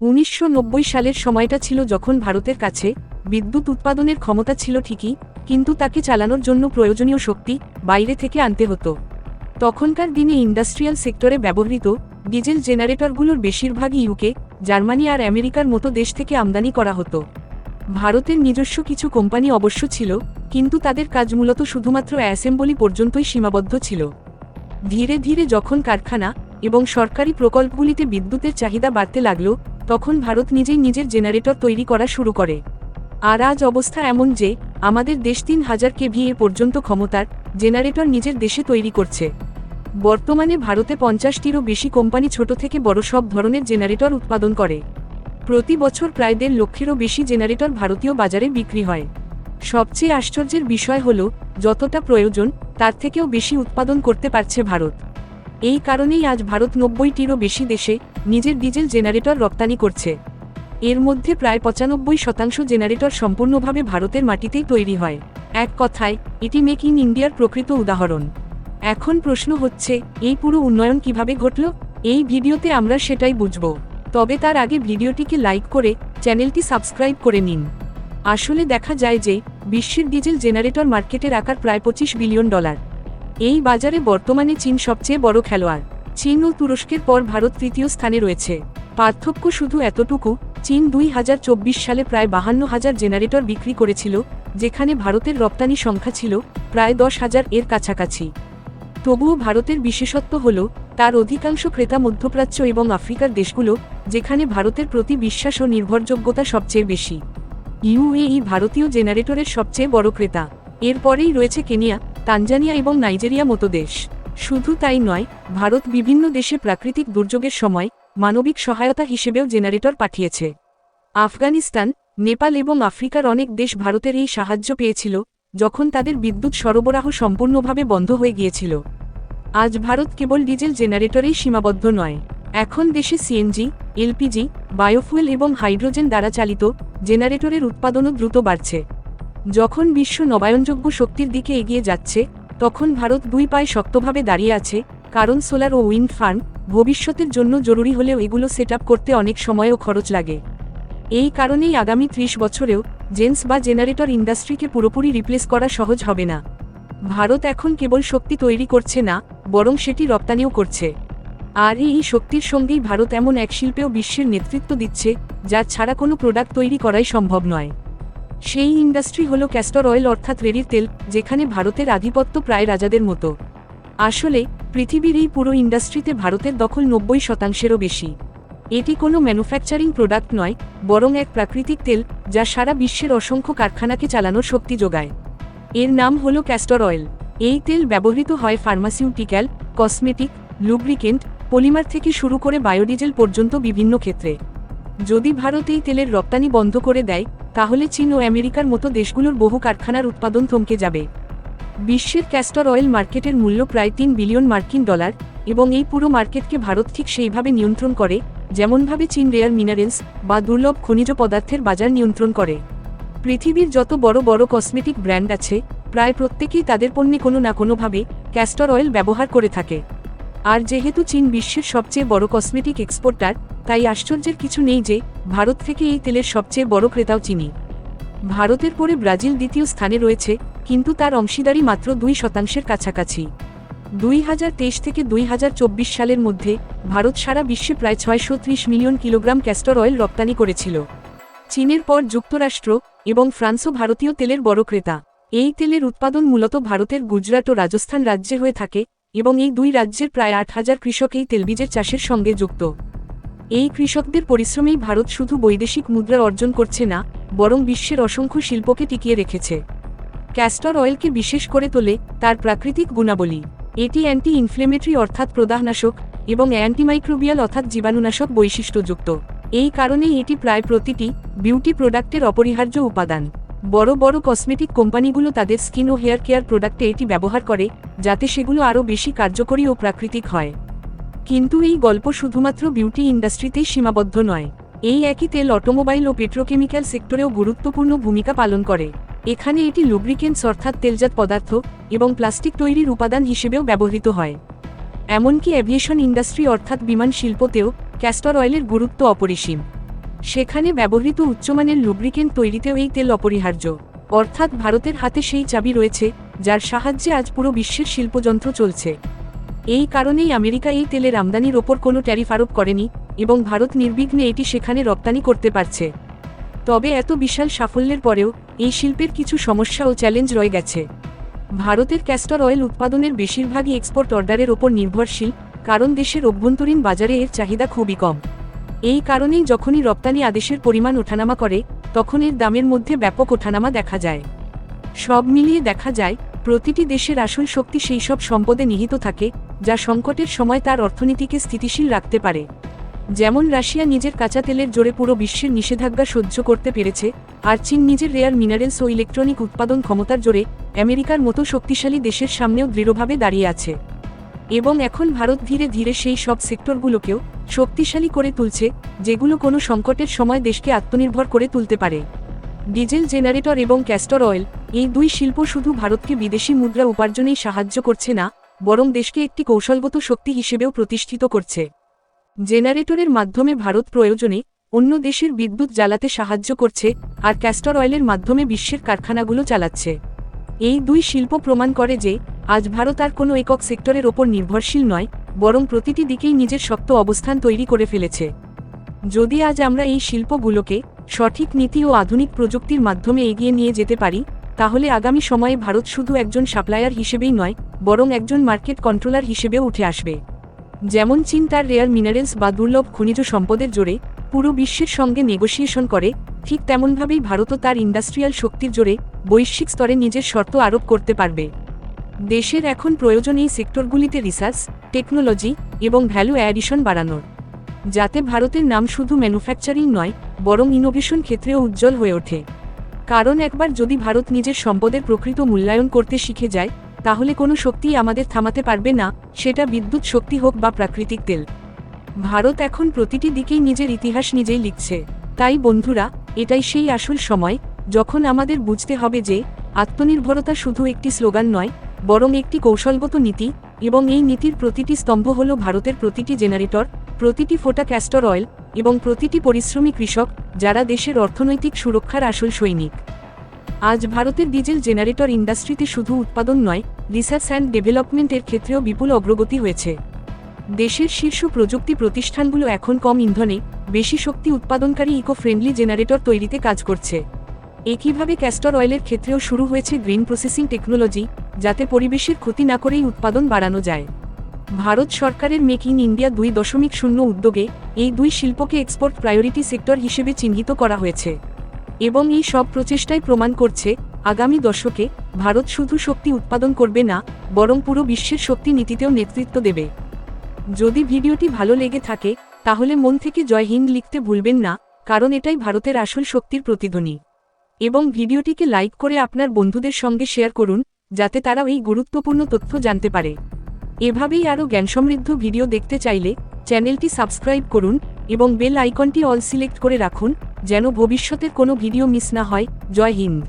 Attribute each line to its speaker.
Speaker 1: উনিশশো নব্বই সালের সময়টা ছিল যখন ভারতের কাছে বিদ্যুৎ উৎপাদনের ক্ষমতা ছিল ঠিকই, কিন্তু তাকে চালানোর জন্য প্রয়োজনীয় শক্তি বাইরে থেকে আনতে হতো। তখনকার দিনে ইন্ডাস্ট্রিয়াল সেক্টরে ব্যবহৃত ডিজেল জেনারেটরগুলোর বেশিরভাগই ইউকে, জার্মানি আর আমেরিকার মতো দেশ থেকে আমদানি করা হতো। ভারতের নিজস্ব কিছু কোম্পানি অবশ্য ছিল, কিন্তু তাদের কাজ মূলত শুধুমাত্র অ্যাসেম্বলি পর্যন্তই সীমাবদ্ধ ছিল। ধীরে ধীরে যখন কারখানা এবং সরকারি প্রকল্পগুলিতে বিদ্যুতের চাহিদা বাড়তে লাগল তখন ভারত নিজেই নিজের জেনারেটর তৈরি করা শুরু করে। আর আজ অবস্থা এমন যে, আমাদের দেশ তিন হাজার কেভিএ পর্যন্ত ক্ষমতার জেনারেটর নিজের দেশে তৈরি করছে। বর্তমানে ভারতে পঞ্চাশটিরও বেশি কোম্পানি ছোট থেকে বড় সব ধরনের জেনারেটর উৎপাদন করে। প্রতি বছর প্রায় দেড় লক্ষেরও বেশি জেনারেটর ভারতীয় বাজারে বিক্রি হয়। সবচেয়ে আশ্চর্যের বিষয় হল, যতটা প্রয়োজন, তার থেকেও বেশি উৎপাদন করতে পারছে ভারত। এই কারণেই আজ ভারত নব্বইটিরও বেশি দেশে নিজের ডিজেল জেনারেটর রপ্তানি করছে। এর মধ্যে প্রায় পঁচানব্বই শতাংশ জেনারেটর সম্পূর্ণভাবে ভারতের মাটিতেই তৈরি হয়। এক কথায়, এটি মেক ইন ইন্ডিয়ার প্রকৃত উদাহরণ। এখন প্রশ্ন হচ্ছে, এই পুরো উন্নয়ন কীভাবে ঘটল? এই ভিডিওতে আমরা সেটাই বুঝব। তবে তার আগে ভিডিওটিকে লাইক করে চ্যানেলটি সাবস্ক্রাইব করে নিন। আসলে দেখা যায় যে, বিশ্বের ডিজেল জেনারেটর মার্কেটের আকার প্রায় পঁচিশ বিলিয়ন ডলার। এই বাজারে বর্তমানে চীন সবচেয়ে বড় খেলোয়াড়। চীন ও তুরস্কের পর ভারত তৃতীয় স্থানে রয়েছে। পার্থক্য শুধু এতটুকু, চীন দুই হাজার চব্বিশ সালে প্রায় বাহান্ন হাজার জেনারেটর বিক্রি করেছিল, যেখানে ভারতের রপ্তানি সংখ্যা ছিল প্রায় দশ হাজার এর কাছাকাছি। তবুও ভারতের বিশেষত্ব হল, তার অধিকাংশ ক্রেতা মধ্যপ্রাচ্য এবং আফ্রিকার দেশগুলো, যেখানে ভারতের প্রতি বিশ্বাস ও নির্ভরযোগ্যতা সবচেয়ে বেশি। ইউএই ভারতীয় জেনারেটরের সবচেয়ে বড় ক্রেতা। এরপরেই রয়েছে কেনিয়া তানজানিয়া এবং নাইজেরিয়া মতো দেশ। শুধু তাই নয়, ভারত বিভিন্ন দেশে প্রাকৃতিক দুর্যোগের সময় মানবিক সহায়তা হিসেবেও জেনারেটর পাঠিয়েছে। আফগানিস্তান, নেপাল এবং আফ্রিকার অনেক দেশ ভারতের এই সাহায্য পেয়েছিল, যখন তাদের বিদ্যুৎ সরবরাহ সম্পূর্ণভাবে বন্ধ হয়ে গিয়েছিল। আজ ভারত কেবল ডিজেল জেনারেটরেই সীমাবদ্ধ নয়। এখন দেশে সিএনজি, এলপিজি, বায়োফুয়েল এবং হাইড্রোজেন দ্বারা চালিত জেনারেটরের উৎপাদনও দ্রুত বাড়ছে। যখন বিশ্ব নবায়নযোগ্য শক্তির দিকে এগিয়ে যাচ্ছে, তখন ভারত দুই পায়ে শক্তভাবে দাঁড়িয়ে আছে, কারণ সোলার ও উইন্ড ফার্ম ভবিষ্যতের জন্য জরুরি হলেও এগুলো সেট করতে অনেক সময় ও খরচ লাগে। এই কারণেই আগামী ত্রিশ বছরেও জেন্স বা জেনারেটর ইন্ডাস্ট্রিকে পুরোপুরি রিপ্লেস করা সহজ হবে না। ভারত এখন কেবল শক্তি তৈরি করছে না, বরং সেটি রপ্তানিও করছে। আর এই শক্তির সঙ্গেই ভারত এমন এক শিল্পেও বিশ্বের নেতৃত্ব দিচ্ছে, যা ছাড়া কোনো প্রোডাক্ট তৈরি করাই সম্ভব নয়। সেই ইন্ডাস্ট্রি হল ক্যাস্টর অয়েল অর্থাৎ রেডির তেল, যেখানে ভারতের আধিপত্য প্রায় রাজাদের মতো। আসলে, পৃথিবীর এই পুরো ইন্ডাস্ট্রিতে ভারতের দখল নব্বই শতাংশেরও বেশি। এটি কোনো ম্যানুফ্যাকচারিং প্রোডাক্ট নয়, বরং এক প্রাকৃতিক তেল, যা সারা বিশ্বের অসংখ্য কারখানাকে চালানোর শক্তি যোগায়। এর নাম হল ক্যাস্টর অয়েল এই তেল ব্যবহৃত হয় ফার্মাসিউটিক্যাল কসমেটিক লুব্রিকেন্ট পলিমার থেকে শুরু করে বায়োডিজেল পর্যন্ত বিভিন্ন ক্ষেত্রে। যদি ভারত এই তেলের রপ্তানি বন্ধ করে দেয় তাহলে চীন ও আমেরিকার মতো দেশগুলোর বহু কারখানার উৎপাদন থমকে যাবে। বিশ্বের ক্যাস্টর অয়েল মার্কেটের মূল্য প্রায় তিন বিলিয়ন মার্কিন ডলার এবং এই পুরো মার্কেটকে ভারত ঠিক সেইভাবে নিয়ন্ত্রণ করে, যেমনভাবে চীন রেয়ার মিনারেলস বা দুর্লভ খনিজ পদার্থের বাজার নিয়ন্ত্রণ করে। পৃথিবীর যত বড় বড় কসমেটিক ব্র্যান্ড আছে, প্রায় প্রত্যেকেই তাদের পণ্যে কোনো না কোনোভাবে ক্যাস্টর অয়েল ব্যবহার করে থাকে। আর যেহেতু চীন বিশ্বের সবচেয়ে বড় কসমেটিক এক্সপোর্টার তাই আশ্চর্যের কিছু নেই যে, ভারত থেকে এই তেলের সবচেয়ে বড় ক্রেতাও চিনি। ভারতের পরে ব্রাজিল দ্বিতীয় স্থানে রয়েছে, কিন্তু তার অংশীদারি মাত্র দুই শতাংশের কাছাকাছি। দুই হাজার তেইশ থেকে দুই হাজার চব্বিশ সালের মধ্যে, ভারত সারা বিশ্বে প্রায় ছয়শো ত্রিশ মিলিয়ন কিলোগ্রাম ক্যাস্টর অয়েল রপ্তানি করেছিল। চীনের পর যুক্তরাষ্ট্র এবং ফ্রান্সও ভারতীয় তেলের বড় ক্রেতা। এই তেলের উৎপাদন মূলত ভারতের গুজরাট ও রাজস্থান রাজ্যে হয়ে থাকে এবং এই দুই রাজ্যের প্রায় আট হাজার কৃষক এই তেলবীজের চাষের সঙ্গে যুক্ত। এই কৃষকদের পরিশ্রমেই ভারত শুধু বৈদেশিক মুদ্রা অর্জন করছে না, বরং বিশ্বের অসংখ্য শিল্পকে টিকিয়ে রেখেছে। ক্যাস্টর অয়েলকে বিশেষ করে তোলে তার প্রাকৃতিক গুণাবলী। এটি অ্যান্টি ইনফ্লেমেটরি অর্থাৎ প্রদাহনাশক এবং অ্যান্টিমাইক্রোবিয়াল অর্থাৎ জীবাণুনাশক বৈশিষ্ট্যযুক্ত। এই কারণেই এটি প্রায় প্রতিটি বিউটি প্রোডাক্টের অপরিহার্য উপাদান। বড় বড় কসমেটিক কোম্পানিগুলো তাদের স্কিন ও হেয়ার কেয়ার প্রোডাক্টে এটি ব্যবহার করে, যাতে সেগুলো আরও বেশি কার্যকরী ও প্রাকৃতিক হয়। কিন্তু এই গল্প শুধুমাত্র বিউটি ইন্ডাস্ট্রিতেই সীমাবদ্ধ নয়। এই একই তেল অটোমোবাইল ও পেট্রোকেমিক্যাল সেক্টরেও গুরুত্বপূর্ণ ভূমিকা পালন করে। এখানে এটি লুব্রিকেন্টস অর্থাৎ তেলজাত পদার্থ এবং প্লাস্টিক তৈরির উপাদান হিসেবেও ব্যবহৃত হয়। এমনকি অ্যাভিয়েশন ইন্ডাস্ট্রি অর্থাৎ বিমান শিল্পতেও ক্যাস্টর অয়েলের গুরুত্ব অপরিসীম। সেখানে ব্যবহৃত উচ্চমানের লুব্রিকেন্ট তৈরিতেও এই তেল অপরিহার্য। অর্থাৎ ভারতের হাতে সেই চাবি রয়েছে, যার সাহায্যে আজ পুরো বিশ্বের শিল্পযন্ত্র চলছে। এই কারণেই আমেরিকা এই তেলের আমদানির ওপর কোনো ট্যারিফ আরোপ করেনি এবং ভারত নির্বিঘ্নে এটি সেখানে রপ্তানি করতে পারছে। তবে এত বিশাল সাফল্যের পরেও এই শিল্পের কিছু সমস্যা ও চ্যালেঞ্জ রয়ে গেছে। ভারতের ক্যাস্টর অয়েল উৎপাদনের বেশিরভাগই এক্সপোর্ট অর্ডারের ওপর নির্ভরশীল, কারণ দেশের অভ্যন্তরীণ বাজারে এর চাহিদা খুবই কম। এই কারণেই যখনই রপ্তানি আদেশের পরিমাণ ওঠানামা করে, তখন এর দামের মধ্যে ব্যাপক ওঠানামা দেখা যায়। সব মিলিয়ে দেখা যায় প্রতিটি দেশের আসল শক্তি সেই সব সম্পদে নিহিত থাকে, যা সংকটের সময় তার অর্থনীতিকে স্থিতিশীল রাখতে পারে। যেমন রাশিয়া নিজের কাঁচা তেলের জোরে পুরো বিশ্বের নিষেধাজ্ঞা সহ্য করতে পেরেছে, আর চীন নিজের রেয়ার মিনারেলস ও ইলেকট্রনিক উৎপাদন ক্ষমতার জোরে আমেরিকার মতো শক্তিশালী দেশের সামনেও দৃঢ়ভাবে দাঁড়িয়ে আছে। এবং এখন ভারত ধীরে ধীরে সেই সব সেক্টরগুলোকেও শক্তিশালী করে তুলছে, যেগুলো কোনো সংকটের সময় দেশকে আত্মনির্ভর করে তুলতে পারে। ডিজেল জেনারেটর এবং ক্যাস্টর অয়েল এই দুই শিল্প শুধু ভারতকে বিদেশি মুদ্রা উপার্জনেই সাহায্য করছে না, বরং দেশকে একটি কৌশলগত শক্তি হিসেবেও প্রতিষ্ঠিত করছে। জেনারেটরের মাধ্যমে ভারত প্রয়োজনে অন্য দেশের বিদ্যুৎ জ্বালাতে সাহায্য করছে আর ক্যাস্টর অয়েলের মাধ্যমে বিশ্বের কারখানাগুলো চালাচ্ছে। এই দুই শিল্প প্রমাণ করে যে, আজ ভারত আর কোনো একক সেক্টরের ওপর নির্ভরশীল নয়, বরং প্রতিটি দিকেই নিজের শক্ত অবস্থান তৈরি করে ফেলেছে। যদি আজ আমরা এই শিল্পগুলোকে সঠিক নীতি ও আধুনিক প্রযুক্তির মাধ্যমে এগিয়ে নিয়ে যেতে পারি তাহলে আগামী সময়ে ভারত শুধু একজন সাপ্লায়ার হিসেবেই নয়, বরং একজন মার্কেট কন্ট্রোলার হিসেবেও উঠে আসবে। যেমন চীন তার রেয়ার মিনারেলস বা দুর্লভ খনিজ সম্পদের জোরে পুরো বিশ্বের সঙ্গে নেগোসিয়েশন করে, ঠিক তেমনভাবেই ভারতও তার ইন্ডাস্ট্রিয়াল শক্তির জোরে বৈশ্বিক স্তরে নিজের শর্ত আরোপ করতে পারবে। দেশের এখন প্রয়োজন এই সেক্টরগুলিতে রিসার্চ, টেকনোলজি এবং ভ্যালু অ্যাডিশন বাড়ানোর, যাতে ভারতের নাম শুধু ম্যানুফ্যাকচারিং নয়, বরং ইনোভেশন ক্ষেত্রেও উজ্জ্বল হয়ে ওঠে। কারণ একবার যদি ভারত নিজের সম্পদের প্রকৃত মূল্যায়ন করতে শিখে যায়, তাহলে কোনো শক্তিই আমাদের থামাতে পারবে না, সেটা বিদ্যুৎ শক্তি হোক বা প্রাকৃতিক তেল। ভারত এখন প্রতিটি দিকেই নিজের ইতিহাস নিজেই লিখছে। তাই বন্ধুরা, এটাই সেই আসল সময়, যখন আমাদের বুঝতে হবে যে, আত্মনির্ভরতা শুধু একটি স্লোগান নয়, বরং একটি কৌশলগত নীতি, এবং এই নীতির প্রতিটি স্তম্ভ হল ভারতের প্রতিটি জেনারেটর, প্রতিটি ফোটা ক্যাস্টর অয়েল এবং প্রতিটি পরিশ্রমী কৃষক, যারা দেশের অর্থনৈতিক সুরক্ষার আসল সৈনিক। আজ ভারতের ডিজেল জেনারেটর ইন্ডাস্ট্রিতে শুধু উৎপাদন নয়, রিসার্চ অ্যান্ড ডেভেলপমেন্টের ক্ষেত্রেও বিপুল অগ্রগতি হয়েছে। দেশের শীর্ষ প্রযুক্তি প্রতিষ্ঠানগুলো এখন কম ইন্ধনে, বেশি শক্তি উৎপাদনকারী ইকো ফ্রেন্ডলি জেনারেটর তৈরিতে কাজ করছে। একইভাবে ক্যাস্টর অয়েলের ক্ষেত্রেও শুরু হয়েছে গ্রিন প্রসেসিং টেকনোলজি, যাতে পরিবেশের ক্ষতি না করেই উৎপাদন বাড়ানো যায়। ভারত সরকারের মেক ইন ইন্ডিয়া দুই দশমিক শূন্য উদ্যোগে এই দুই শিল্পকে এক্সপোর্ট প্রায়োরিটি সেক্টর হিসেবে চিহ্নিত করা হয়েছে। এবং এই সব প্রচেষ্টাই প্রমাণ করছে, আগামী দশকে ভারত শুধু শক্তি উৎপাদন করবে না, বরং পুরো বিশ্বের শক্তি নীতিতেও নেতৃত্ব দেবে। যদি ভিডিওটি ভালো লেগে থাকে, তাহলে মন থেকে জয় হিন্দ লিখতে ভুলবেন না, কারণ এটাই ভারতের আসল শক্তির প্রতিধ্বনি। এবং ভিডিওটিকে লাইক করে আপনার বন্ধুদের সঙ্গে শেয়ার করুন, যাতে তারা এই গুরুত্বপূর্ণ তথ্য জানতে পারে। এভাবেই আরও জ্ঞানসমৃদ্ধ ভিডিও দেখতে চাইলে চ্যানেলটি সাবস্ক্রাইব করুন এবং বেল আইকনটি অল সিলেক্ট করে রাখুন, যেন ভবিষ্যতের কোনো ভিডিও মিস না হয়। জয় হিন্দ।